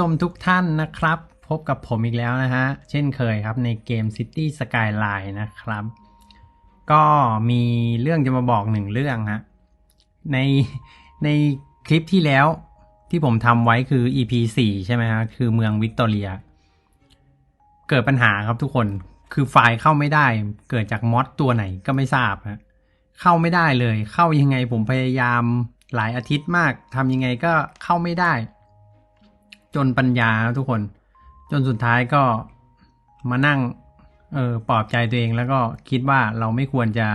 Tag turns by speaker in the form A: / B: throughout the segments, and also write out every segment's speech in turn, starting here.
A: ชมทุกท่านนะครับ พบกับผมอีกแล้วนะฮะ เช่นเคยครับในเกม City Skyline นะครับ ก็มีเรื่องจะมาบอกหนึ่งเรื่องฮะในในคลิปที่แล้วที่ผมทำไว้คือ EP 4 ใช่ไหมฮะคือเมืองวิกตอเรีย เกิดปัญหาครับทุกคนคือไฟล์เข้าไม่ได้ เกิดจากมอดตัวไหนก็ไม่ทราบฮะเข้าไม่ได้เลย เข้ายังไงผมพยายามหลายอาทิตย์มากทำยังไงก็เข้าไม่ได้ จนปัญญาทุกคน จนสุดท้ายก็มานั่งเออปลอบใจตัวเองแล้วก็คิดว่าเราไม่ควรจะ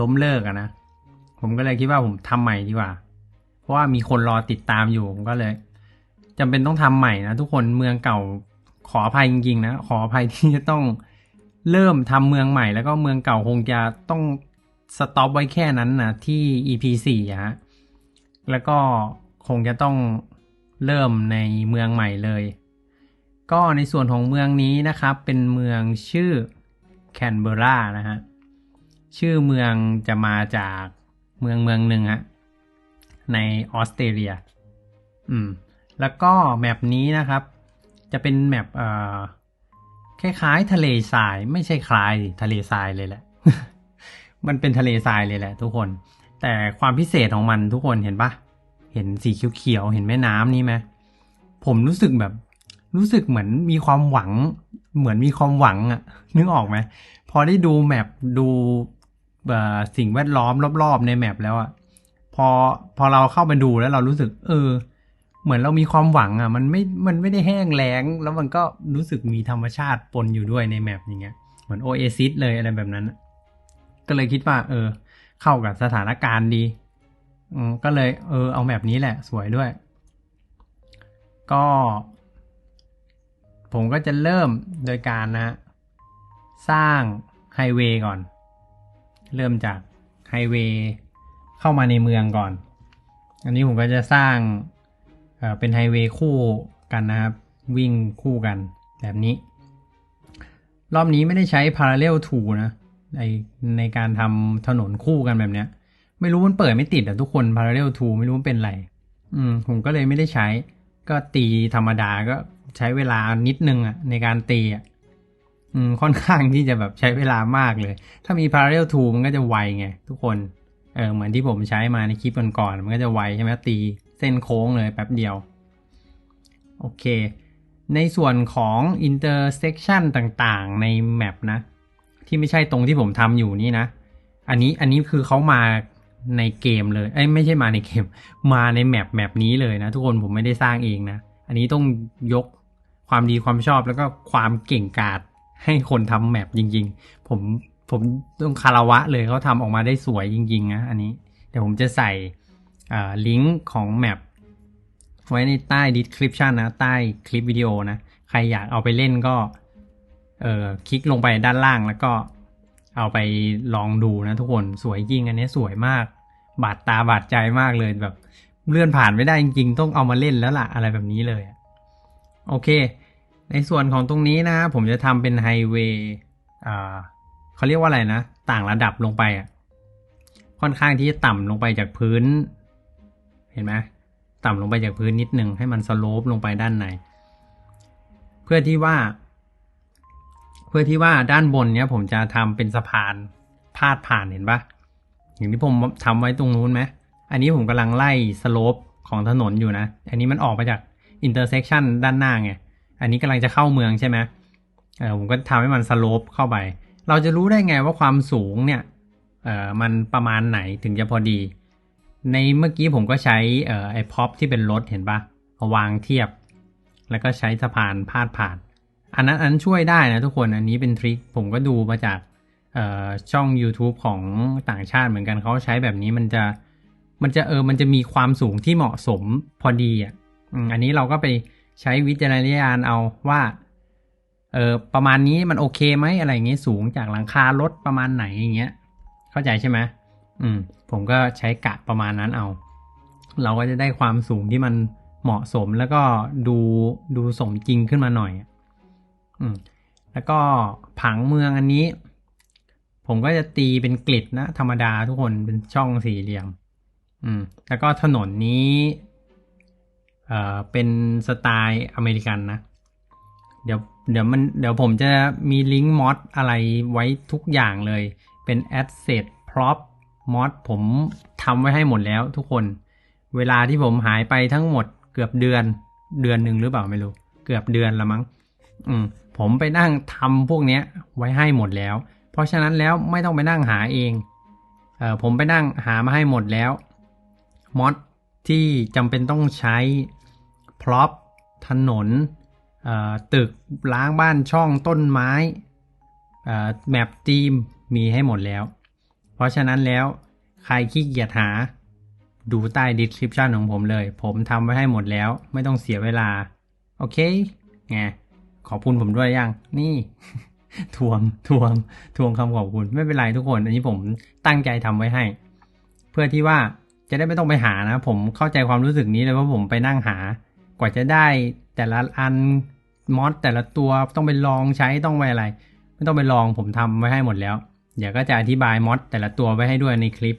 A: ล้มเลิกอะนะ ผมก็เลยคิดว่าผมทำใหม่ดีกว่า เพราะว่ามีคนรอติดตามอยู่ผมก็เลยจำเป็นต้องทำใหม่นะทุกคนเมืองเก่าขออภัยจริงๆนะขออภัยที่จะต้องเริ่มทำเมืองใหม่ แล้วก็เมืองเก่าคงจะต้องสต็อปไว้แค่นั้นนะที่ EP 4อะฮะแล้วก็คงจะต้อง เริ่มในเมืองใหม่เลย ก็ในส่วนของเมืองนี้นะครับ เป็นเมืองชื่อแคนเบรานะฮะชื่อเมืองจะมาจากเมืองเมืองหนึ่งฮะในออสเตรเลีย อืม แล้วก็แมปนี้นะครับ จะเป็นแมปเอ่อคล้ายๆทะเลทราย ไม่ใช่คล้ายทะเลทรายเลยแหละ มันเป็นทะเลทรายเลยแหละ ทุกคน แต่ความพิเศษของมันทุกคนเห็นปะ ห็นสีเขียวๆเห็นแม่น้ำนี่ไหมผมรู้สึกแบบ รู้สึกเหมือนมีความหวัง เหมือนมีความหวังอะนึกออกไหมพอได้ดูแมปดูสิ่งแวดล้อมรอบๆ ในแมปแล้วอะพอพอเราเข้าไปดูแล้วเรารู้สึก เออ เหมือนเรามีความหวังอะมันไม่มันไม่ได้แห้งแล้ง แล้วมันก็รู้สึกมีธรรมชาติปนอยู่ด้วยในแมปอย่างเงี้ยเหมือนโอเอซิสเลยอะไรแบบนั้น ก็เลยคิดว่า เออ เข้ากับสถานการณ์ดี ก็เลยเออเอาแมปนี้แหละ สวยด้วย ก็ ผมก็จะเริ่มโดยการนะ สร้างไฮเวย์ก่อน เริ่มจากไฮเวย์เข้ามาในเมืองก่อน อันนี้ผมก็จะสร้างเอ่อเป็นไฮเวย์คู่กันนะครับ วิ่งคู่กันแบบนี้ รอบนี้ไม่ได้ใช้ parallel to นะในในการทำถนนคู่กันแบบเนี้ย ไม่รู้มันเปิดไม่ติดอะทุกคน parallel to ไม่รู้มันเป็นไร อืม ผมก็เลยไม่ได้ใช้ ก็ตีธรรมดาก็ใช้เวลานิดนึงอะในการตีอะอืม ค่อนข้างที่จะแบบใช้เวลามากเลย ถ้ามี parallel to มันก็จะไวไงทุกคน เออเหมือนที่ผมใช้มาในคลิปก่อนๆมันก็จะไวใช่ไหมตีเส้นโค้งเลยแป๊บเดียว โอเค ในส่วนของ intersection ต่างๆ ในแมปนะ ที่ไม่ใช่ตรงที่ผมทำอยู่นี่นะ อันนี้อันนี้คือเขามา ในเกมเลย เอ้ยไม่ใช่มาในเกม มาในแมปแมปนี้เลยนะ ทุกคนผมไม่ได้สร้างเองนะ อันนี้ต้องยกความดีความชอบแล้วก็ความเก่งกาจให้คนทำแมปจริง ๆ ผมผมต้องคารวะเลยเขาทำออกมาได้สวยจริงๆนะอันนี้เดี๋ยวผมจะใส่ลิงก์ของแมปไว้ในใต้ description นะ ใต้คลิปวิดีโอนะ ใครอยากเอาไปเล่นก็ เออคลิกลงไปด้านล่างแล้วก็ เอาไปลองดูนะทุกคนสวยจริงอันนี้สวยมาก บาดตาบาดใจมากเลยแบบเลื่อนผ่านไม่ได้จริงๆ ต้องเอามาเล่นแล้วล่ะอะไรแบบนี้เลยโอเค ในส่วนของตรงนี้นะ ผมจะทำเป็นไฮเวย์เขาเรียกว่าอะไรนะ ต่างระดับลงไปอะค่อนข้างที่จะต่ำลงไปจากพื้น เห็นไหมต่ำลงไปจากพื้นนิดหนึ่งให้มันสโลปลงไปด้านใน เพื่อที่ว่า เพื่อที่ว่าด้านบนเนี้ยผมจะทำเป็นสะพานพาดผ่านเห็นปะอย่างที่ผมทำไว้ตรงนู้นไหมอันนี้ผมกำลังไล่สโลปของถนนอยู่นะ อันนี้มันออกมาจากอินเตอร์เซ็กชันด้านหน้าไง อันนี้กำลังจะเข้าเมืองใช่ไหมเออผมก็ทำให้มันสโลปเข้าไป เราจะรู้ได้ไงว่าความสูงเนี่ย เออมันประมาณไหนถึงจะพอดี ในเมื่อกี้ผมก็ใช้เออไอพ็อปที่เป็นรถเห็นปะวางเทียบ แล้วก็ใช้สะพานพาดผ่าน อันนั้นอันช่วยได้นะทุกคนอันนี้เป็นทริคผมก็ดูมาจากช่อง YouTube ของต่างชาติเหมือนกันเขาใช้แบบนี้มันจะมันจะเออมันจะมีความสูงที่เหมาะสมพอดีอะอันนี้เราก็ไปใช้วิจารณญาณเอาว่าเออประมาณนี้มันโอเคไหมอะไรเงี้ยสูงจากหลังคารถประมาณไหนอย่างเงี้ย เข้าใจใช่ไหมอืม ผมก็ใช้กะประมาณนั้นเอา เราก็จะได้ความสูงที่มันเหมาะสมแล้วก็ดูดูสมจริงขึ้นมาหน่อยอ แล้วก็ผังเมืองอันนี้ ผมก็จะตีเป็นกริดนะ ธรรมดาทุกคนเป็นช่องสี่เหลี่ยม อืม แล้วก็ถนนนี้เอ่อเป็นสไตล์อเมริกันนะ เดี๋ยวเดี๋ยวมันเดี๋ยวผมจะมีลิงก์มอดอะไรไว้ทุกอย่างเลย เป็น asset prop มอดผมทำไว้ให้หมดแล้วทุกคน เวลาที่ผมหายไปทั้งหมดเกือบเดือนเดือนหนึ่งหรือเปล่าไม่รู้ เกือบเดือนละมั้ง อืม ผมไปนั่งทำพวกเนี้ยไว้ให้หมดแล้ว เพราะฉะนั้นแล้วไม่ต้องไปนั่งหาเองเอ่อผมไปนั่งหามาให้หมดแล้วมอดที่จำเป็นต้องใช้พร็อพถนนเอ่อตึกล้างบ้านช่องต้นไม้อ่อแมปทีมมีให้หมดแล้ว เพราะฉะนั้นแล้วใครขี้เกียจหาดูใต้ description ของผมเลย ผมทำไว้ให้หมดแล้ว ไม่ต้องเสียเวลา โอเคไง ขอบคุณผมด้วยยัง นี่ทวงทวงทวงคำขอบคุณไม่เป็นไรทุกคน อันนี้ผมตั้งใจทำไว้ให้ เพื่อที่ว่าจะได้ไม่ต้องไปหานะ ผมเข้าใจความรู้สึกนี้เลยว่าผมไปนั่งหา กว่าจะได้แต่ละอันมอดแต่ละตัวต้องไปลองใช้ต้องไปอะไร ไม่ต้องไปลองผมทำไว้ให้หมดแล้ว เดี๋ยวก็จะอธิบายมอดแต่ละตัวไว้ให้ด้วยในคลิป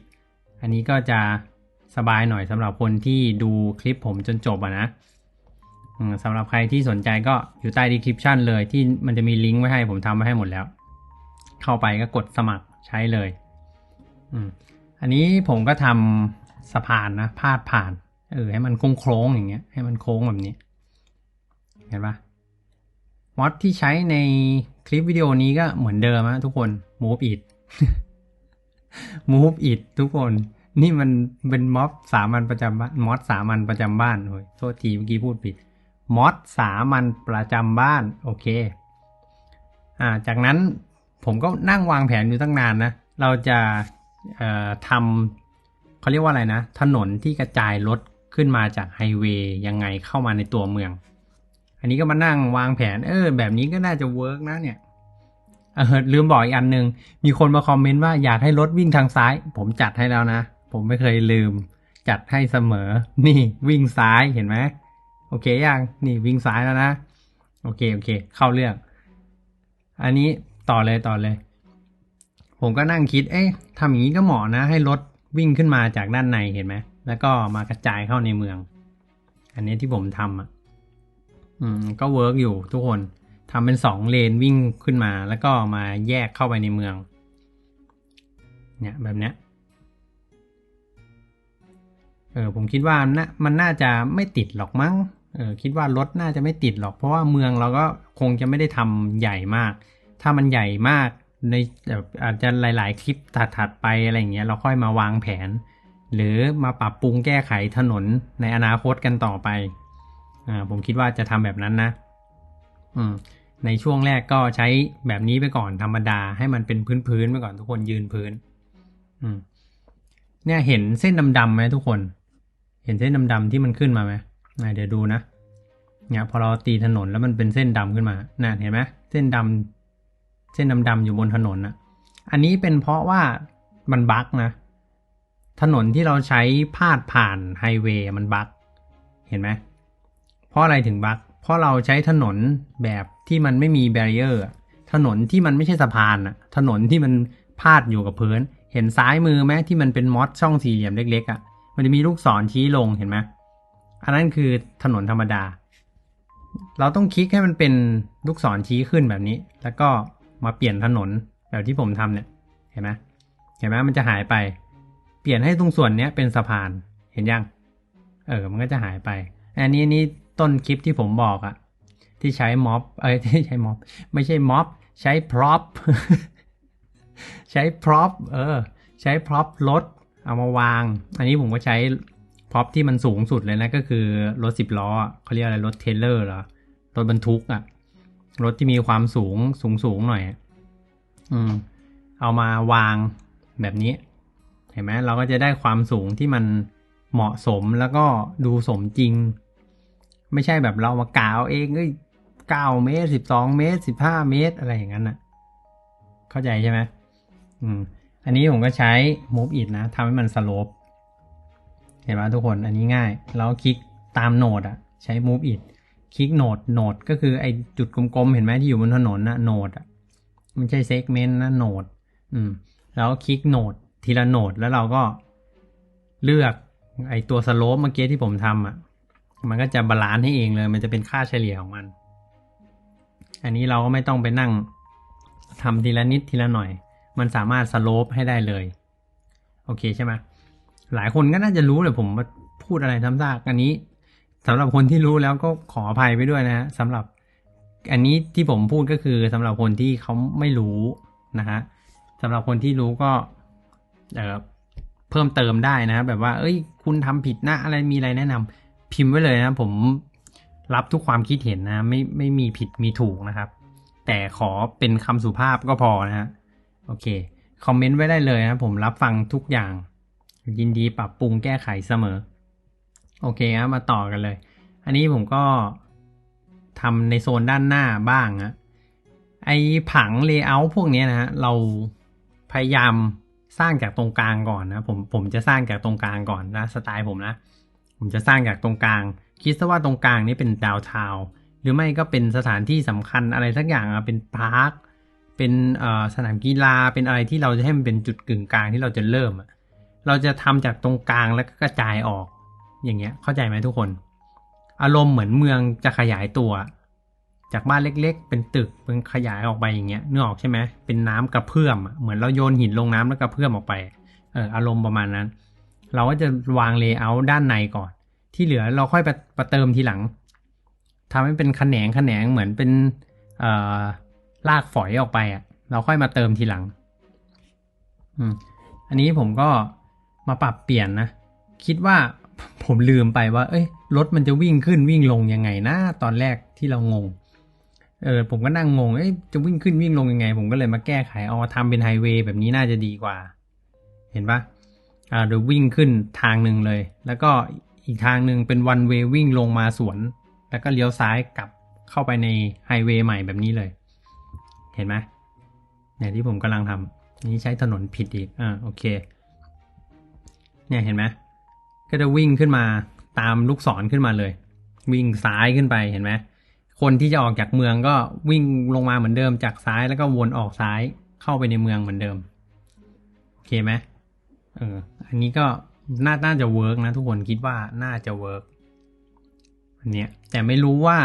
A: อันนี้ก็จะสบายหน่อยสำหรับคนที่ดูคลิปผมจนจบอะนะ สำหรับใครที่สนใจก็อยู่ใต้ description เลยที่มันจะมีลิงก์ไว้ให้ผมทำไว้ให้หมดแล้ว เข้าไปก็กดสมัครใช้เลยอันนี้ผมก็ทำสะพานนะพาดผ่านเออให้มันโค้งๆอย่างเงี้ย ให้มันโค้งแบบนี้ เห็นปะมอดที่ใช้ในคลิปวิดีโอนี้ก็เหมือนเดิมนะทุกคน move it move it ทุกคน นี่มันเป็นม็อบสามัญประจำบ้านมอดสามัญประจำบ้านโอ้ยโทษทีเมื่อกี้พูดผิด มอดสามัญประจำบ้าน โอเค อ่า จากนั้นผมก็นั่งวางแผนอยู่ตั้งนานนะ เราจะเอ่อทำเขาเรียกว่าอะไรนะ ถนนที่กระจายรถขึ้นมาจากไฮเวย์ยังไงเข้ามาในตัวเมือง อันนี้ก็มานั่งวางแผน เออ แบบนี้ก็น่าจะเวิร์กนะเนี่ยเออลืมบอกอีกอันหนึ่งมีคนมาคอมเมนต์ว่าอยากให้รถวิ่งทางซ้าย ผมจัดให้แล้วนะ ผมไม่เคยลืม จัดให้เสมอ นี่วิ่งซ้ายเห็นไหม โอเคยังนี่วิ่งซ้ายแล้วนะ โอเคโอเค เข้าเรื่อง อันนี้ต่อเลยต่อเลย ผมก็นั่งคิด เอ๊ะทำอย่างนี้ก็เหมาะนะ ให้รถวิ่งขึ้นมาจากด้านในเห็นไหมแล้วก็มากระจายเข้าในเมือง อันนี้ที่ผมทำอะ อืม ก็เวิร์กอยู่ทุกคนทำเป็นสองเลนวิ่งขึ้นมา แล้วก็มาแยกเข้าไปในเมือง เนี่ยแบบเนี้ยเออผมคิดว่านะมันน่าจะไม่ติดหรอกมั้ง เออคิดว่ารถน่าจะไม่ติดหรอก เพราะว่าเมืองเราก็คงจะไม่ได้ทำใหญ่มาก ถ้ามันใหญ่มากในแบบอาจจะหลาย ๆ คลิปถัดๆไปอะไรอย่างเงี้ยเราค่อยมาวางแผน หรือมาปรับปรุงแก้ไขถนนในอนาคตกันต่อไปอ่าผมคิดว่าจะทำแบบนั้นนะ อืมในช่วงแรกก็ใช้แบบนี้ไปก่อนธรรมดาให้มันเป็นพื้นๆไปก่อนทุกคนยืนพื้น อืม เนี่ยเห็นเส้นดำๆไหมทุกคน เห็นเส้นดำๆที่มันขึ้นมาไหม อะเดี๋ยวดูนะเนี่ยพอเราตีถนนแล้วมันเป็นเส้นดำขึ้นมาน่ะเห็นไหมเส้นดำเส้นดำๆอยู่บนถนนนะอันนี้เป็นเพราะว่ามันบั๊กนะ ถนนที่เราใช้พาดผ่านไฮเวย์มันบั๊กเห็นไหมเพราะอะไรถึงบั๊กเพราะเราใช้ถนนแบบที่มันไม่มีแบรีเออร์ถนนที่มันไม่ใช่สะพานอะถนนที่มันพาดอยู่กับพื้น เห็นซ้ายมือไหมที่มันเป็นมอสช่องสี่เหลี่ยมเล็กๆอะมันจะมีลูกศรชี้ลงเห็นไหม อันนั้นคือถนนธรรมดา เราต้องคลิกให้มันเป็นลูกศรชี้ขึ้นแบบนี้ แล้วก็มาเปลี่ยนถนนแบบที่ผมทำเนี่ย เห็นไหมเห็นไหมมันจะหายไป เปลี่ยนให้ตรงส่วนเนี้ยเป็นสะพาน เห็นยัง เออ มันก็จะหายไป อันนี้นี่ต้นคลิปที่ผมบอกอะที่ใช้ม็อบ เอ้ยที่ใช้ม็อบ ไม่ใช่ม็อบ ใช้พร็อพ ใช้พร็อพ เออ ใช้พร็อพรถ เอามาวาง อันนี้ผมก็ใช้ พร็อพที่มันสูงสุดเลยนะก็คือรถสิบล้อเขาเรียกอะไรรถเทเลอร์เหรอรถบรรทุกอะรถที่มีความสูงสูงสูงหน่อย อืม เอามาวางแบบนี้ เห็นไหมเราก็จะได้ความสูงที่มันเหมาะสมแล้วก็ดูสมจริง ไม่ใช่แบบเรามากาวเองเอ้ยเก้าเมตรสิบสองเมตรสิบห้าเมตรอะไรอย่างนั้นนะเข้าใจใช่ไหมอืม อันนี้ผมก็ใช้ move it นะทำให้มันสโลป ห็นไหมทุกคนอันนี้ง่าย แล้วคลิกตามโหนดอะใช้ move it คลิกโหนดโหนดก็คือไอจุดกลมๆ เห็นไหมที่อยู่บนถนนนะโหนดอะไม่ใช่เซกเมนต์นะโหนดอืมแล้วคลิกโหนดทีละโหนดแล้วเราก็เลือกไอตัวสโลปเมื่อกี้ที่ผมทำอะมันก็จะบาลานซ์ให้เองเลย มันจะเป็นค่าเฉลี่ยของมัน อันนี้เราก็ไม่ต้องไปนั่งทำทีละนิดทีละหน่อย มันสามารถสโลปให้ได้เลย โอเคใช่ไหม หลายคนก็น่าจะรู้เลยผมมาพูดอะไรทำซากอันนี้สำหรับคนที่รู้แล้วก็ขออภัยไปด้วยนะฮะสำหรับ อันนี้ที่ผมพูดก็คือสำหรับคนที่เขาไม่รู้นะฮะสำหรับคนที่รู้ก็เอ่อเพิ่มเติมได้นะแบบว่า เอ้ย คุณทำผิดนะอะไรมีอะไรแนะนำพิมพ์ไว้เลยนะ ผมรับทุกความคิดเห็นนะ ไม่ไม่มีผิดมีถูกนะครับ แต่ขอเป็นคำสุภาพก็พอนะฮะโอเคคอมเมนต์ไว้ได้เลยนะผมรับฟังทุกอย่าง ยินดีปรับปรุงแก้ไขเสมอ โอเคครับมาต่อกันเลย อันนี้ผมก็ทำในโซนด้านหน้าบ้างนะไอผังเลเยอร์พวกนี้นะฮะเราพยายามสร้างจากตรงกลางก่อนนะผมผมจะสร้างจากตรงกลางก่อนนะสไตล์ผมนะ ผมจะสร้างจากตรงกลาง คิดซะว่าตรงกลางนี้เป็นดาวทาวหรือไม่ก็เป็นสถานที่สำคัญอะไรสักอย่างอะเป็นพาร์คเป็นสนามกีฬาเป็นอะไรที่เราจะให้มันเป็นจุดกึ่งกลางที่เราจะเริ่มอะ เราจะทำจากตรงกลางแล้วก็กระจายออก อย่างเงี้ย เข้าใจไหมทุกคน อารมณ์เหมือนเมืองจะขยายตัว จากบ้านเล็กๆ เป็นตึกเป็นขยายออกไปอย่างเงี้ยนึกออกใช่ไหมเป็นน้ำกระเพื่อมเหมือนเราโยนหินลงน้ำแล้วกระเพื่อมออกไปเอออารมณ์ประมาณนั้น เราก็จะวางเลเยอร์ด้านในก่อน ที่เหลือเราค่อยไปประเติมทีหลังทำให้เป็นแขนงแขนงเหมือนเป็นเอลากฝอยออกไปอะ เราค่อยมาเติมทีหลัง อืมอันนี้ผมก็ มาปรับเปลี่ยนนะ คิดว่าผมลืมไปว่า เอ้ยรถมันจะวิ่งขึ้นวิ่งลงยังไงนะตอนแรกที่เรางงเออผมก็นั่งงงเอ้ยจะวิ่งขึ้นวิ่งลงยังไง ผมก็เลยมาแก้ไขเอาทำเป็นไฮเวย์แบบนี้น่าจะดีกว่า เห็นปะอ่าเดี๋ยววิ่งขึ้นทางหนึ่งเลย แล้วก็อีกทางหนึ่งเป็นวันเวย์วิ่งลงมาสวน แล้วก็เลี้ยวซ้ายกลับเข้าไปในไฮเวย์ใหม่แบบนี้เลย เห็นไหมเนี่ยที่ผมกำลังทำนี่ใช้ถนนผิดอีกอ่าโอเค เนี่ยเห็นไหมก็จะวิ่งขึ้นมาตามลูกศรขึ้นมาเลย วิ่งซ้ายขึ้นไปเห็นไหมคนที่จะออกจากเมืองก็วิ่งลงมาเหมือนเดิมจากซ้ายแล้วก็วนออกซ้ายเข้าไปในเมืองเหมือนเดิมโอเคไหมเอออันนี้ก็น่าน่าจะเวิร์กนะทุกคนคิดว่าน่าจะเวิร์กอันเนี้ยแต่ไม่รู้ว่า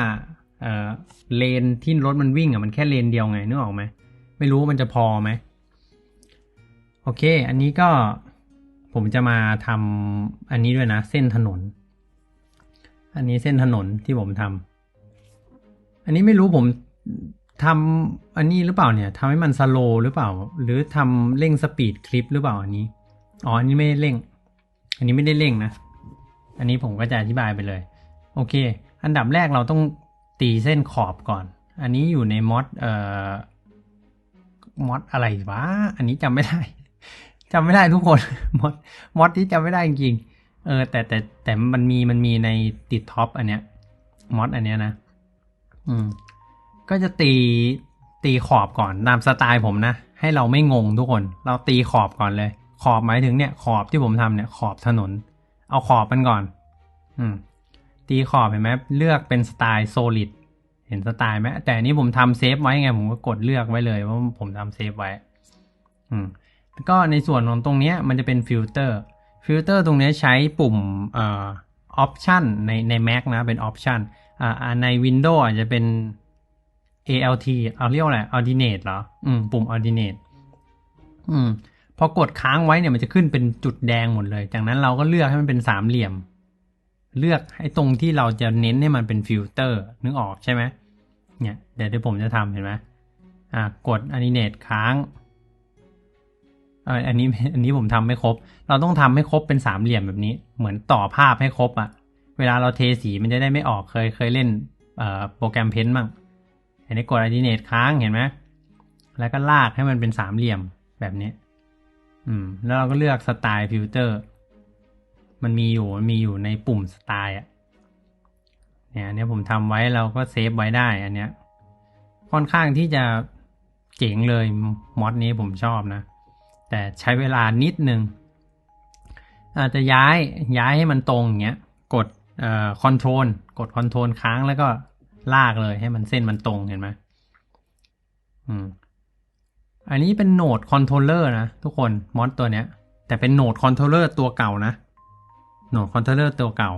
A: เออเลนที่รถมันวิ่งอะมันแค่เลนเดียวไงนึกออกไหมไม่รู้ว่ามันจะพอไหมโอเค อันนี้ก็ ผมจะมาทำอันนี้ด้วยนะ เส้นถนน อันนี้เส้นถนนที่ผมทำอันนี้ไม่รู้ผมทำอันนี้หรือเปล่าเนี่ยทำให้มันสโลหรือเปล่า หรือทำเร่งสปีดคลิปหรือเปล่าอันนี้อ๋ออันนี้ไม่ได้เร่ง อันนี้ไม่ได้เร่งนะ อันนี้ผมก็จะอธิบายไปเลย โอเค อันดับแรกเราต้องตีเส้นขอบก่อน อันนี้อยู่ในมอดเอ่อมอดอะไรวะ อันนี้จำไม่ได้ จำไม่ได้ทุกคนมอดมอดที่จำไม่ได้จริงๆเออ แต่แต่แต่มันมีมันมีในติดท็อปอันเนี้ยมอดอันเนี้ยนะ อืม ก็จะตีตีขอบก่อนตามสไตล์ผมนะ ให้เราไม่งงทุกคน เราตีขอบก่อนเลย ขอบหมายถึงเนี่ย ขอบที่ผมทำเนี่ย ขอบถนน เอาขอบมันก่อน อืม ตีขอบเห็นไหมเลือกเป็นสไตล์โซลิดเห็นสไตล์ไหมแต่นี้ผมทำเซฟไว้ไง ผมก็กดเลือกไว้เลยว่าผมทำเซฟไว้ อืม ก็ในส่วนของตรงนี้มันจะเป็นฟิลเตอร์ฟิลเตอร์ตรงนี้ใช้ปุ่มออปชันในใน Mac นะเป็นออปชันอ่าใน Windows อาจจะเป็น ALT เอาเรียกอะไร Ordinate เหรออืมปุ่ม Ordinate อืมพอกดค้างไว้เนี่ยมันจะขึ้นเป็นจุดแดงหมดเลย จากนั้นเราก็เลือกให้มันเป็นสามเหลี่ยม เลือกให้ตรงที่เราจะเน้นให้มันเป็นฟิลเตอร์นึกออกใช่ไหมเนี่ยเดี๋ยวเดี๋ยวผมจะทำเห็นไหมอ่ากด Animate ค้าง อันนี้อันนี้ผมทำไม่ครบ เราต้องทำให้ครบเป็นสามเหลี่ยมแบบนี้ เหมือนต่อภาพให้ครบอะ่ะ เวลาเราเทสีมันจะได้ไม่ออกเคยเคยเล่นโปรแกรมเพนต์มั่งเห็นไหมกด Animate ค้างเห็นไหมแล้วก็ลากให้มันเป็นสามเหลี่ยมแบบนี้ อืม แล้วเราก็เลือกสไตล์ฟิลเตอร์ มันมีอยู่มันมีอยู่ในปุ่มสไตล์อะ เนี่ยอันนี้ผมทำไว้เราก็เซฟไว้ได้ อันเนี้ย ค่อนข้างที่จะเจ๋งเลยมอดนี้ผมชอบนะ แต่ใช้เวลานิดนึง อาจจะย้ายย้ายให้มันตรงอย่างเงี้ย กดเอ่อคอนโทรลกดคอนโทรลค้างแล้วก็ลากเลยให้มันเส้นมันตรงเห็นไหมอืมอันนี้เป็นโหนดคอนโทรลเลอร์นะทุกคนมอดตัวเนี้ย แต่เป็นโหนดคอนโทรลเลอร์ตัวเก่านะโหนดคอนโทรลเลอร์ตัวเก่า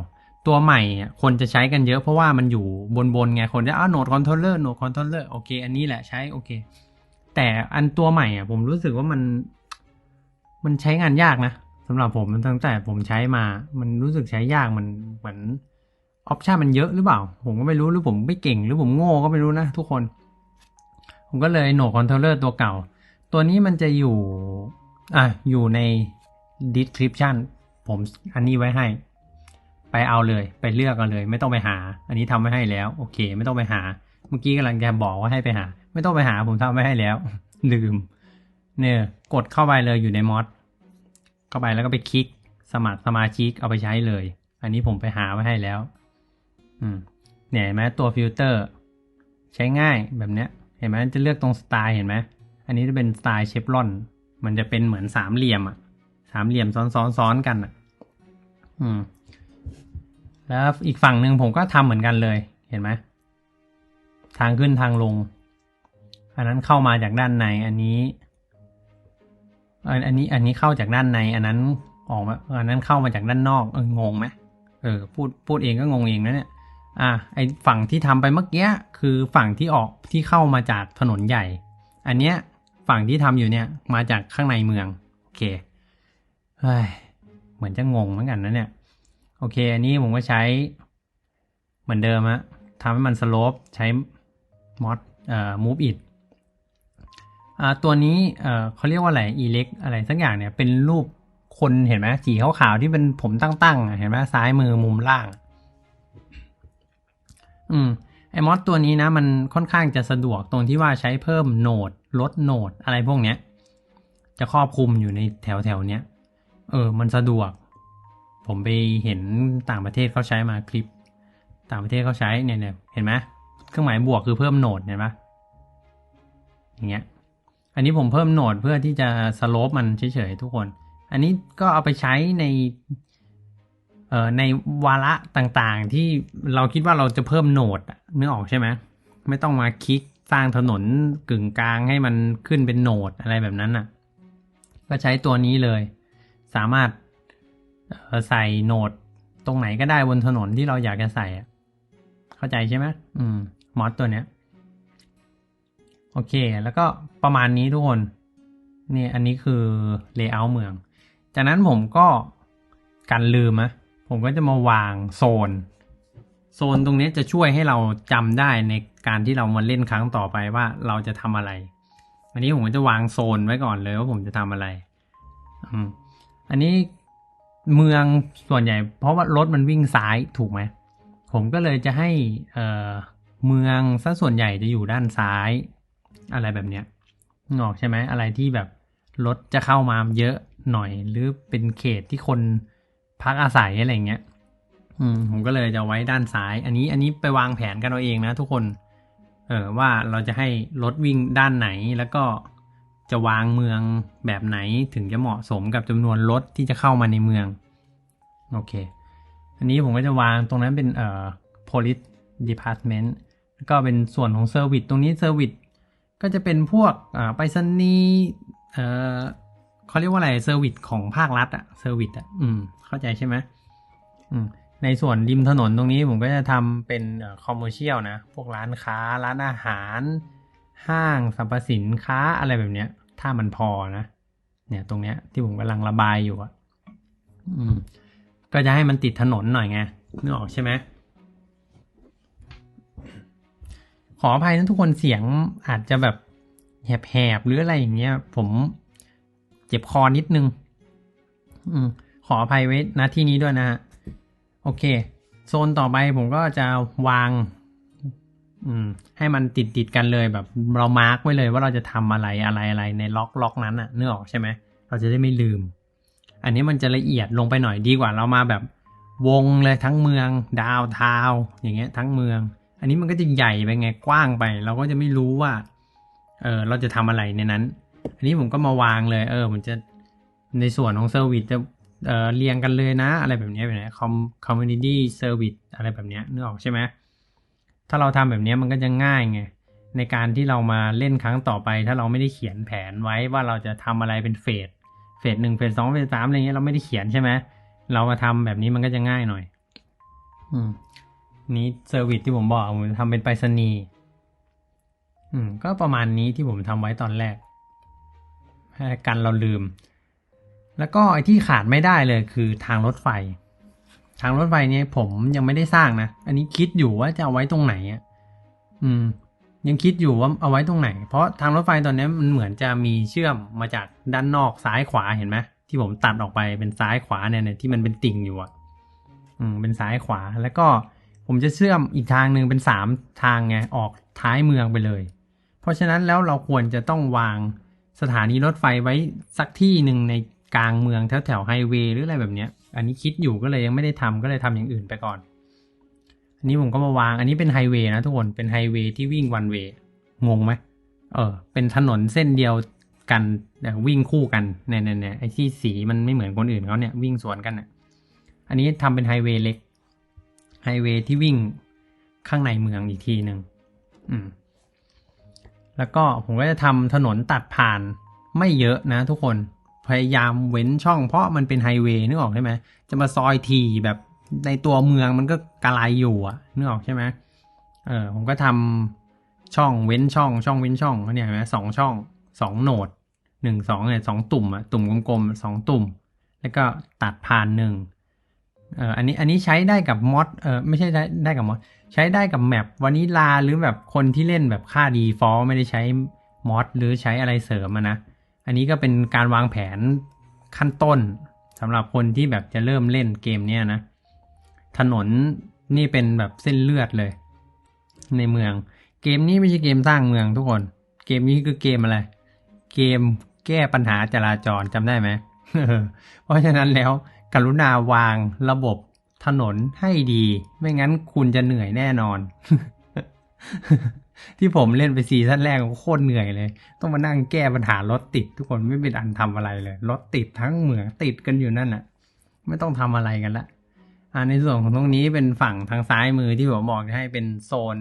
A: ตัวใหม่อะคนจะใช้กันเยอะเพราะว่ามันอยู่บนบนไงคนจะอ้าวโหนดคอนโทรลเลอร์โหนดคอนโทรลเลอร์โอเคอันนี้แหละใช้โอเค แต่อันตัวใหม่อะผมรู้สึกว่ามัน มันใช้งานยากนะสำหรับผมตั้งแต่ผมใช้มา มันรู้สึกใช้ยากมันเหมือนออปชันมันเยอะหรือเปล่า ผมก็ไม่รู้หรือผมไม่เก่งหรือผมโง่ก็ไม่รู้นะทุกคน ผมก็เลยโหนดคอนโทรลเลอร์ตัวเก่า ตัวนี้มันจะอยู่อะอยู่ใน description ผมอันนี้ไว้ให้ ไปเอาเลย ไปเลือกกันเลย ไม่ต้องไปหา อันนี้ทำไว้ให้แล้ว โอเค ไม่ต้องไปหา เมื่อกี้กำลังจะบอกว่าให้ไปหา ไม่ต้องไปหาผมทำไว้ให้แล้ว ลืม เนี่ย กดเข้าไปเลยอยู่ในมอด เข้าไปแล้วก็ไปคลิกสมัครสมาชิกเอาไปใช้เลย อันนี้ผมไปหาไว้ให้แล้ว อืมเนี่ยเห็นไหมตัวฟิลเตอร์ ใช้ง่ายแบบเนี้ย เห็นไหมจะเลือกตรงสไตล์เห็นไหมอันนี้จะเป็นสไตล์เชฟรอน มันจะเป็นเหมือนสามเหลี่ยมอะสามเหลี่ยมซ้อนซ้อนซ้อนกันอะอืม แล้วอีกฝั่งหนึ่งผมก็ทำเหมือนกันเลย เห็นไหมทางขึ้นทางลง อันนั้นเข้ามาจากด้านใน อันนี้ อันนี้อันนี้เข้าจากด้านใน อันนั้นออกมาอันนั้นเข้ามาจากด้านนอกเอองงไหมเออพูดพูดเองก็งงเองนะเนี่ยอะไอฝั่งที่ทำไปเมื่อกี้คือฝั่งที่ออกที่เข้ามาจากถนนใหญ่ อันเนี้ยฝั่งที่ทำอยู่เนี่ยมาจากข้างในเมืองโอเคเฮ้ยเหมือนจะงงเหมือนกันนะเนี่ยโอเค อันนี้ผมก็ใช้เหมือนเดิมอะทำให้มันสโลปใช้มอดเอ่อ move it อ่า ตัวนี้เอ่อเขาเรียกว่าอะไร elect อะไรสักอย่างเนี่ยเป็นรูปคนเห็นไหมสีขาวๆที่เป็นผมตั้งๆเห็นไหมซ้ายมือมุมล่าง อืมไอมอดตัวนี้นะ มันค่อนข้างจะสะดวกตรงที่ว่าใช้เพิ่มโหนดลดโหนดอะไรพวกเนี้ย จะครอบคลุมอยู่ในแถวแถวๆเนี้ย เออ มันสะดวก ผมไปเห็นต่างประเทศเขาใช้มาคลิป ต่างประเทศเขาใช้เนี่ยเนี่ยเห็นไหมเครื่องหมายบวกคือเพิ่มโหนดเห็นปะอย่างเงี้ย อันนี้ผมเพิ่มโหนดเพื่อที่จะสโลปมันเฉยๆทุกคน อันนี้ก็เอาไปใช้ในเอ่อในวาระต่างๆ ที่เราคิดว่าเราจะเพิ่มโหนดอะนึกออกใช่ไหมไม่ต้องมาคลิกสร้างถนนกึ่งกลางให้มันขึ้นเป็นโหนดอะไรแบบนั้นน่ะ ก็ใช้ตัวนี้เลย สามารถใส่โหนดตรงไหนก็ได้บนถนนที่เราอยากจะใส่เข้าใจใช่ไหมอืมมอดตัวเนี้ย โอเค แล้วก็ประมาณนี้ทุกคนนี่อันนี้คือเลเยอร์เมือง จากนั้นผมก็กันลืมนะผมก็จะมาวางโซน โซนตรงนี้จะช่วยให้เราจำได้ในการที่เรามาเล่นครั้งต่อไปว่าเราจะทำอะไร อันนี้ผมจะวางโซนไว้ก่อนเลยว่าผมจะทำอะไรอันนี้เมืองส่วนใหญ่ เพราะว่ารถมันวิ่งซ้ายถูกไหม ผมก็เลยจะให้เเมืองซะส่วนใหญ่จะอยู่ด้านซ้าย อะไรแบบเนี้ยนอกใช่ไหมอะไรที่แบบรถจะเข้ามาเยอะหน่อย หรือเป็นเขตที่คนพักอาศัยอะไรเงี้ย อืม ผมก็เลยจะไว้ด้านซ้าย อันนี้อันนี้ไปวางแผนกันเอาเองนะทุกคน เออว่าเราจะให้รถวิ่งด้านไหนแล้วก็จะวางเมืองแบบไหนถึงจะเหมาะสมกับจำนวนรถที่จะเข้ามาในเมือง โอเค อันนี้ผมก็จะวางตรงนั้นเป็นเอ่อ police department แล้วก็เป็นส่วนของ service ตรงนี้ service ก็จะเป็นพวกไปรษณีย์เอ่เขาเรียกว่าอะไร service ของภาครัฐอะ service อะอืม เข้าใจใช่ไหมอืมในส่วนริมถนนตรงนี้ผมก็จะทำเป็นเอ่อ commercial นะ พวกร้านค้า ร้านอาหาร ห้างสรรพสินค้าอะไรแบบเนี้ย ถ้ามันพอนะ เนี่ยตรงเนี้ยที่ผมกำลังระบายอยู่อะอืม ก็จะให้มันติดถนนหน่อยไงนึกออกใช่ไหม ออภัยนะทุกคนเสียงอาจจะแบบแหบๆหรืออะไรอย่างเงี้ย ผมเจ็บคอนิดนึง อืมขออภัยไว้ณที่นี้ด้วยนะฮะโอเค โซนต่อไปผมก็จะวาง อืม ให้มันติดติดๆกันเลยแบบ เรามาร์กไว้เลยว่าเราจะทำอะไรอะไรอะไรในล็อกล็อกนั้นอะเนึกอออกใช่ไหมเราจะได้ไม่ลืม อันนี้มันจะละเอียดลงไปหน่อยดีกว่าเรามาแบบวงเลยทั้งเมือง ดาวทาวอย่างเงี้ย ทั้งเมือง อันนี้มันก็จะใหญ่ไปไงกว้างไป เราก็จะไม่รู้ว่า เออเราจะทำอะไรในนั้น อันนี้ผมก็มาวางเลย เออมันจะในส่วนของเซอร์วิสจะเออเรียงกันเลยนะ อะไรแบบนี้ยแบบนี้คอมคอมมูนิตี้เซอร์วิสอะไรแบบนี้นึกออกใช่ไหมถ้าเราทำแบบนี้มันก็จะง่ายไงในการที่เรามาเล่นครั้งต่อไป ถ้าเราไม่ได้เขียนแผนไว้ว่าเราจะทำอะไรเป็นเฟสเฟสหนึ่งเฟสสองเฟสสามอะไรเงี้ยเราไม่ได้เขียนใช่ไหมเรามาทำแบบนี้มันก็จะง่ายหน่อย อืม นี้เซอร์วิสที่ผมบอกผมทำเป็นไปรษณีย์อืม ก็ประมาณนี้ที่ผมทำไว้ตอนแรกให้กันเราลืม แล้วก็ไอ้ที่ขาดไม่ได้เลยคือทางรถไฟ ทางรถไฟเนี้ผมยังไม่ได้สร้างนะ อันนี้คิดอยู่ว่าจะเอาไว้ตรงไหนอะอืม ยังคิดอยู่ว่าเอาไว้ตรงไหน เพราะทางรถไฟตอนนี้มันเหมือนจะมีเชื่อมมาจากด้านนอกซ้ายขวาเห็นไหมที่ผมตัดออกไปเป็นซ้ายขวาเนี่ยเนี่ยที่มันเป็นติ่งอยู่อะ อืม เป็นซ้ายขวาแล้วก็ ผมจะเชื่อมอีกทางหนึ่งเป็นสามทางไงออกท้ายเมืองไปเลย เพราะฉะนั้นแล้วเราควรจะต้องวางสถานีรถไฟไว้สักที่หนึ่งในกลางเมืองแถวแถวไฮเวย์หรืออะไรแบบเนี้ย อันนี้คิดอยู่ก็เลยยังไม่ได้ทำก็เลยทำอย่างอื่นไปก่อน อันนี้ผมก็มาวาง อันนี้เป็นไฮเวย์นะทุกคน เป็นไฮเวย์ที่วิ่งวันเวย์งงไหมเออ เป็นถนนเส้นเดียวกันแต่วิ่งคู่กันเนี่ยเนี่ยเนี่ไอ้ที่สีมันไม่เหมือนคนอื่นเขาเนี่ยวิ่งสวนกันเนี่ยอันนี้ทำเป็นไฮเวย์เล็ก ไฮเวย์ที่วิ่งข้างในเมืองอีกทีหนึ่งอืม แล้วก็ผมก็จะทำถนนตัดผ่านไม่เยอะนะทุกคน พยายามเว้นช่องเพราะมันเป็นไฮเวย์นึกออกใช่ไหม จะมาซอยทีแบบในตัวเมืองมันก็กระไรอยู่อะนึกออกใช่ไหมเออผมก็ทำช่องเว้นช่อง ช่องเว้นช่องเนี่ยเห็นไหมสองช่องสองโหนดหนึ่งสองเนี่ยสองตุ่มอะตุ่มกลมๆสองตุ่ม แล้วก็ตัดผ่านหนึ่ง เอออันนี้อันนี้ใช้ได้กับมอดเออไม่ใช่ได้ได้กับมอดใช้ได้กับแมปวานิลาหรือแบบคนที่เล่นแบบค่าดีฟอลไม่ได้ใช้มอดหรือใช้อะไรเสริมนะ อันนี้ก็เป็นการวางแผนขั้นต้นสำหรับคนที่แบบจะเริ่มเล่นเกมเนี้ยนะ ถนนนี่เป็นแบบเส้นเลือดเลย ในเมือง เกมนี้ไม่ใช่เกมสร้างเมืองทุกคน เกมนี้คือเกมอะไร เกมแก้ปัญหาจราจรจำได้ไหมเพราะฉะนั้นแล้ว กรุณาวางระบบถนนให้ดี ไม่งั้นคุณจะเหนื่อยแน่นอน ที่ผมเล่นไปซีซั่นแรกก็โคตรเหนื่อยเลย ต้องมานั่งแก้ปัญหารถติด ทุกคนไม่เป็นอันทำอะไรเลยรถติดทั้งเมืองติดกันอยู่นั่นน่ะ ไม่ต้องทำอะไรกันละอ่าในส่วนของตรงนี้เป็นฝั่งทางซ้ายมือที่ผมบอกจะให้เป็นโซน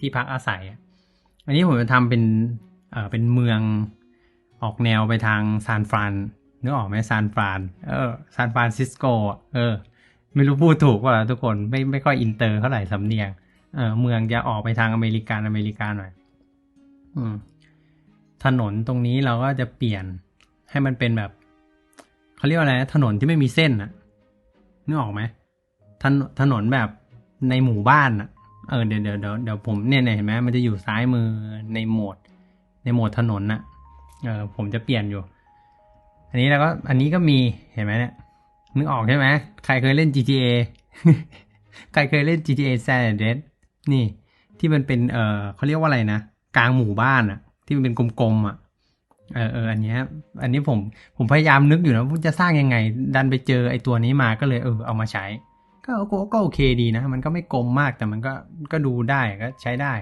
A: ที่พักอาศัยอะอันนี้ผมจะทำเป็นเอ่อเป็นเมืองออกแนวไปทางซานฟราน นึกออกไหมซานฟรานเออซานฟรานซิสโกเออ ไม่รู้พูดถูกว่าทุกคนไม่ไม่ค่อยอินเตอร์เท่าไหร่สำเนียงเออเมืองจะออกไปทางอเมริกันอเมริกันหน่อยอืม ถนนตรงนี้เราก็จะเปลี่ยนให้มันเป็นแบบเขาเรียกว่าอะไรถนนที่ไม่มีเส้นอะนึกออกไหมถนนถนนแบบในหมู่บ้านอะเออเดี๋ยวเดี๋ยวเดี๋ยวเดี๋ยวผมเนี่ยเนี่ยเห็นไหมมันจะอยู่ซ้ายมือในโหมด ในโหมดถนนน่ะเออผมจะเปลี่ยนอยู่ อันนี้แล้วก็อันนี้ก็มีเห็นไหมเนี่ยนึกออกใช่ไหมใครเคยเล่น GTA ใครเคยเล่น GTA San Andreas นี่ ที่มันเป็นเออเขาเรียกว่าอะไรนะกลางหมู่บ้านอะที่มันเป็นกลมๆอะเออเอออันนี้อันนี้ผมผมพยายามนึกอยู่นะว่าจะสร้างยังไง ดันไปเจอไอ้ตัวนี้มาก็เลยเออเอามาใช้ ก็ก็ก็โอเคดีนะ มันก็ไม่กลมมากแต่มันก็ก็ดูได้ก็ใช้ได้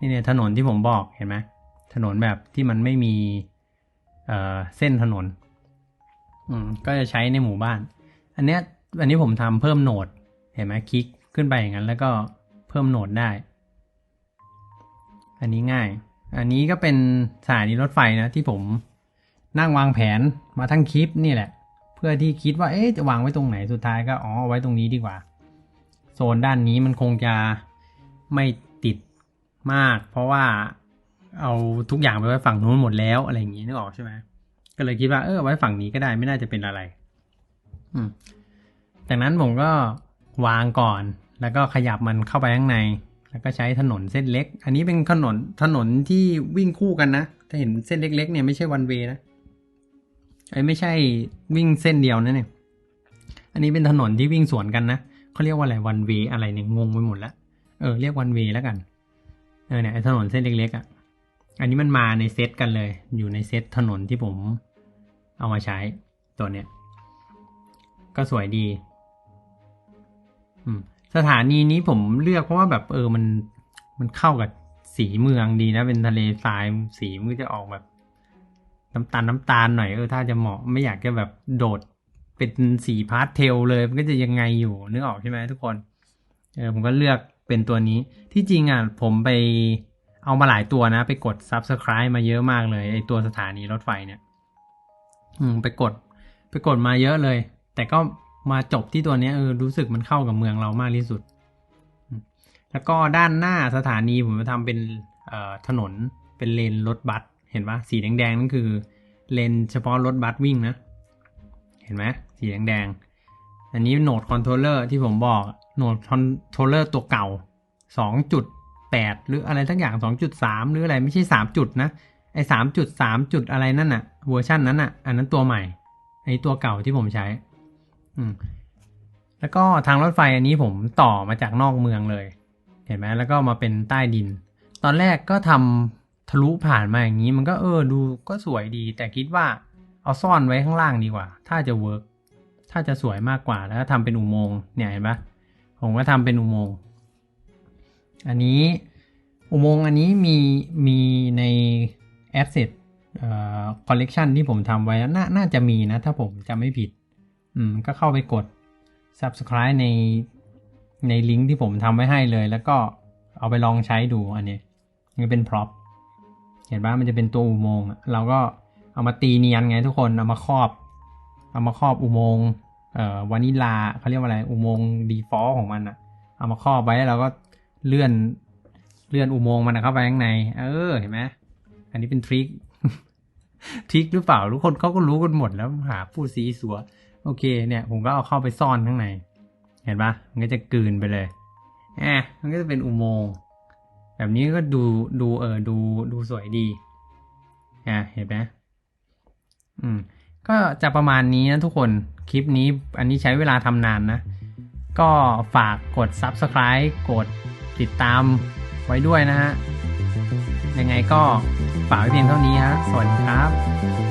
A: นี่เนี่ยถนนที่ผมบอกเห็นไหมถนนแบบที่มันไม่มีเออเส้นถนน อืมก็จะใช้ในหมู่บ้าน อันเนี้ยอันนี้ผมทำเพิ่มโหนด เห็นไหมคลิกขึ้นไปอย่างนั้น แล้วก็เพิ่มโหนดได้ อันนี้ง่าย อันนี้ก็เป็นสถานีรถไฟนะที่ผมนั่งวางแผนมาทั้งคลิปนี่แหละ เพื่อที่คิดว่าเอ๊ะจะวางไว้ตรงไหนสุดท้ายก็อ๋อเอาไว้ตรงนี้ดีกว่า โซนด้านนี้มันคงจะไม่ติดมาก เพราะว่าเอาทุกอย่างไปไว้ฝั่งนู้นหมดแล้วอะไรอย่างนี้นึกออกใช่ไหม ก็เลยคิดว่าเออไว้ฝั่งนี้ก็ได้ไม่น่าจะเป็นอะไร อืมจากนั้นผมก็วางก่อน แล้วก็ขยับมันเข้าไปข้างใน แล้วก็ใช้ถนนเส้นเล็ก อันนี้เป็นถนนถนนที่วิ่งคู่กันนะ ถ้าเห็นเส้นเล็ก ๆ เนี่ยไม่ใช่วันเวนะไอ้ไม่ใช่วิ่งเส้นเดียวนะเนี่ย อันนี้เป็นถนนที่วิ่งสวนกันนะเขาเรียกว่าอะไรวันเวอะไรเนี่ยงงไปหมดแล้วเออเรียกวันเวแล้วกันเออเนี่ยไอ้ถนนเส้นเล็กๆอะ อันนี้มันมาในเซตกันเลย อยู่ในเซตถนนที่ผม เอามาใช้ตัวเนี้ย ก็สวยดีอืมสถานีนี้ผมเลือกเพราะว่าแบบเออมันมันเข้ากับสีเมืองดีนะ เป็นทะเลทรายสีมันก็จะออกแบบน้ำตาลน้ำตาลหน่อยเออถ้าจะเหมาะไม่อยากจะแบบโดดเป็นสีพาสเทลเลยมันก็จะยังไงอยู่นึกออกใช่ไหมทุกคนเออผมก็เลือกเป็นตัวนี้ที่จริงอะผมไปเอามาหลายตัวนะ ไปกด subscribe มาเยอะมากเลยไอตัวสถานีรถไฟเนี่ย อืมไปกด ไปกดมาเยอะเลย แต่ก็มาจบที่ตัวนี้เออรู้สึกมันเข้ากับเมืองเรามากที่สุด แล้วก็ด้านหน้าสถานีผมจะทำเป็นเอ่อถนนเป็นเลนรถบัสเห็นปะสีแดงๆนั่นคือ เลนเฉพาะรถบัสวิ่งนะ เห็นไหมสีแดงๆอันนี้โหนดคอนโทรลเลอร์ที่ผมบอกโหนดคอนโทรลเลอร์ตัวเก่า 2.8 หรืออะไรทั้งอย่าง 2.3 หรืออะไรไม่ใช่ 3 จุดนะ ไอ้3.3จุดสามจุดอะไรนั่นน่ะเวอร์ชันนั้นน่ะอันนั้นตัวใหม่ไอ้ตัวเก่าที่ผมใช้ อืมแล้วก็ทางรถไฟอันนี้ผมต่อมาจากนอกเมืองเลย เห็นไหมแล้วก็มาเป็นใต้ดิน ตอนแรกก็ทำทะลุผ่านมาอย่างนี้ มันก็เออดูก็สวยดี แต่คิดว่าเอาซ่อนไว้ข้างล่างดีกว่า ถ้าจะเวิร์กถ้าจะสวยมากกว่าแล้วก็ทำเป็นอุโมงค์เนี่ยเห็นปะผมก็ทำเป็นอุโมงค์อันนี้อุโมงค์อันนี้มีมีใน asset เอ่อ collection ที่ผมทำไว้น่าน่าจะมีนะ ถ้าผมจำไม่ผิด อืม ก็เข้าไปกด subscribe ในในลิงก์ที่ผมทำไว้ให้เลย แล้วก็เอาไปลองใช้ดูอันนี้มันเป็น prop เห็นปะมันจะเป็นตัวอุโมงค์เราก็เอามาตีเนียนไงทุกคน เอามาครอบ เอามาครอบอุโมงค์เอ่อวานิลาเขาเรียกว่าอะไร อุโมงค์ default ของมันอะเอามาครอบไว้แล้วเราก็เลื่อนเลื่อนอุโมงค์มันเข้าไปข้างใน เออ เห็นไหม อันนี้เป็นทริคทริคหรือเปล่าทุกคนเขาก็รู้กันหมดแล้วหาผู้ซีสัว โอเค เนี่ย ผมก็เอาเข้าไปซ่อนข้างใน เห็นปะมันก็จะกลืนไปเลยแอะมันก็จะเป็นอุโมงค์แบบนี้ก็ดูดูเออดูดูสวยดีอะเห็นไหมอืม ก็จะประมาณนี้นะทุกคนคลิปนี้อันนี้ใช้เวลาทำนานนะ ก็ฝากกด Subscribe กดติดตามไว้ด้วยนะฮะยังไงก็ ฝากไว้เพียงเท่านี้ฮะ สวัสดีครับ